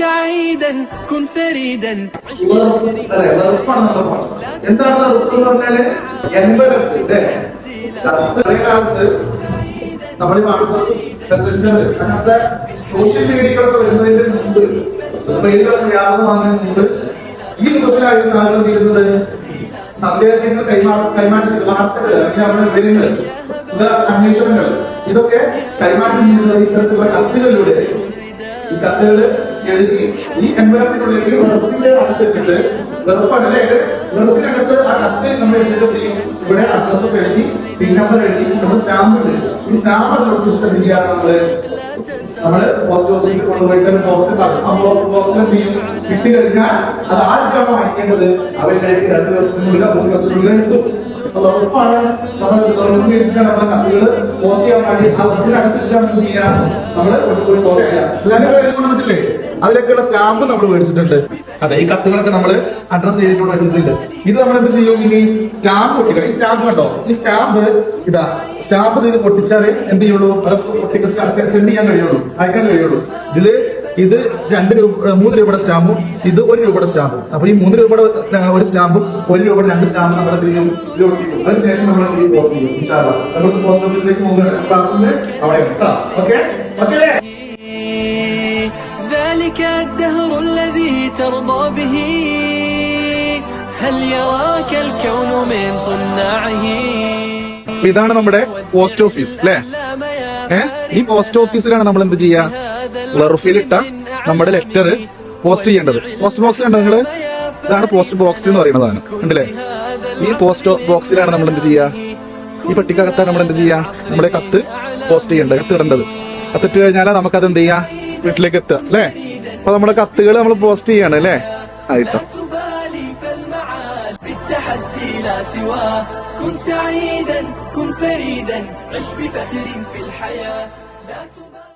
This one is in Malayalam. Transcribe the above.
سعيدا كن فريدا عش അതെ വെറുപ്പാണ് നമ്മൾ പറഞ്ഞത് എന്താണ് വെറുപ്പ് എന്ന് പറഞ്ഞാല് എൺപത് അല്ലേ പഴയ കാലത്ത് നമ്മൾ ഈ വാട്സപ്പ് മെസ്സഞ്ചർ അങ്ങനത്തെ സോഷ്യൽ മീഡിയകളൊക്കെ വരുന്നതിന് മുമ്പ് മെയിലുകളൊക്കെ വ്യാപകമാകുന്നതിന് മുമ്പ് ഈ രൂപത്തിലായിരുന്നു ആളുകൾ ചെയ്യുന്നത് സന്ദേശങ്ങൾ കൈമാ കൈമാറ്റം വാട്സപ്പ് അല്ലെങ്കിൽ അവരുടെ വിവരങ്ങൾ ഇത് അന്വേഷണങ്ങൾ ഇതൊക്കെ കൈമാറ്റം ചെയ്യുന്നത് ഇത്തരത്തിലുള്ള കത്തുകളിലൂടെ ഈ കത്തുകള് എഴുതി ഈ എൻവലപ്പിനുള്ളിൽ വെറുപ്പിന്റെ അകത്തെത്തിട്ട് വെറുപ്പാണ് വെറുപ്പിനകത്ത് ആ കത്ത് നമ്മൾ എഴുതി ഇവിടെ അഡ്രസ് എഴുതി പിൻ നമ്പർ എഴുതി നമ്മൾ സ്റ്റാമ്പ് ഉണ്ട് ഈ സ്റ്റാമ്പ് എന്ത് ചെയ്യാറ് നമ്മൾ? നമ്മൾ പോസ്റ്റ് ഓഫീസിൽ കൊണ്ടുപോയിട്ട് ബോക്സ് ബോക്സിൽ ചെയ്യും? കിട്ടി കഴിഞ്ഞാൽ അത് ആർക്കാണോ വാങ്ങിക്കേണ്ടത്. അവരുടെ രണ്ട് ദിവസത്തിനുള്ളിൽ മൂന്ന് ദിവസത്തിനുള്ളിൽ അപ്പൊ ഉറപ്പാണ് നമ്മൾ കത്തുകൾ പോസ്റ്റ് ചെയ്യാൻ വേണ്ടി ആ ഉറപ്പിനകത്തിട്ട് നമ്മൾ ചെയ്യാം? നമ്മൾ ഒരു പോസ്റ്റ് ചെയ്യാം. അതിലൊക്കെയുള്ള സ്റ്റാമ്പ് നമ്മൾ മേടിച്ചിട്ടുണ്ട്. അതെ ഈ കത്തുകളൊക്കെ നമ്മൾ അഡ്രസ് ചെയ്തിട്ട് വെച്ചിട്ടുണ്ട് ഇത് നമ്മൾ എന്ത് ചെയ്യും? ഇനി സ്റ്റാമ്പ് ഒട്ടിക്കണം ഈ സ്റ്റാമ്പ് കണ്ടോ? ഈ സ്റ്റാമ്പ് ഇതാ സ്റ്റാമ്പ് ഇതിൽ പൊട്ടിച്ചാൽ എന്ത് ചെയ്യുള്ളൂ? സെൻഡ് ചെയ്യാൻ കഴിയുള്ളൂ. അയക്കാൻ കഴിയുള്ളൂ. ഇതിൽ ഇത് രണ്ട് രൂപ മൂന്ന് രൂപയുടെ സ്റ്റാമ്പും ഇത് ഒരു രൂപയുടെ സ്റ്റാമ്പും. അപ്പൊ ഈ മൂന്ന് രൂപയുടെ ഒരു സ്റ്റാമ്പും ഒരു രൂപയുടെ രണ്ട് സ്റ്റാമ്പും നമ്മൾ അതിനുശേഷം നമ്മൾ പോസ്റ്റ് ചെയ്യും. നമ്മൾ പോസ്റ്റ് ഓഫീസിലേക്ക് പോകുന്ന ക്ലാസ്സിന്റെ അവിടെ ഓക്കെ? ഓക്കെ? ذلك الدهر الذي ترضى به هل يراك الكون من صناعه അപ്പൊ ഇതാണ് നമ്മുടെ പോസ്റ്റ് ഓഫീസ് അല്ലേ علام يا ഏഹ് ഈ പോസ്റ്റ് ഓഫീസിലാണ് നമ്മൾ എന്ത് ചെയ്യുക ക്ലർഫിലിട്ട നമ്മുടെ ലെറ്റർ പോസ്റ്റ് ചെയ്യേണ്ടത് പോസ്റ്റ് ബോക്സ് കണ്ടോ നിങ്ങള് ഇതാണ് പോസ്റ്റ് ബോക്സ് എന്ന് പറയുന്നതാണ് കണ്ടില്ലേ ഈ പോസ്റ്റ് ബോക്സിലാണ് നമ്മൾ എന്ത് ചെയ്യുക ഈ പെട്ടിക്കകത്താണ് നമ്മൾ എന്ത് ചെയ്യുക നമ്മുടെ കത്ത് പോസ്റ്റ് ചെയ്യേണ്ടത് കത്ത് ഇടേണ്ടത് കത്തിട്ട് കഴിഞ്ഞാൽ നമുക്കത് എന്ത് ചെയ്യാം വീട്ടിലേക്ക് എത്തുക അല്ലേ അപ്പൊ നമ്മുടെ കത്തുകൾ നമ്മൾ പോസ്റ്റ് ചെയ്യാണ് അല്ലേ ആയിട്ടോ تبالي فالمعاد بالتحدي لا سواه كن سعيدا كن فريدا عش بفخر في الحياة لا تبالي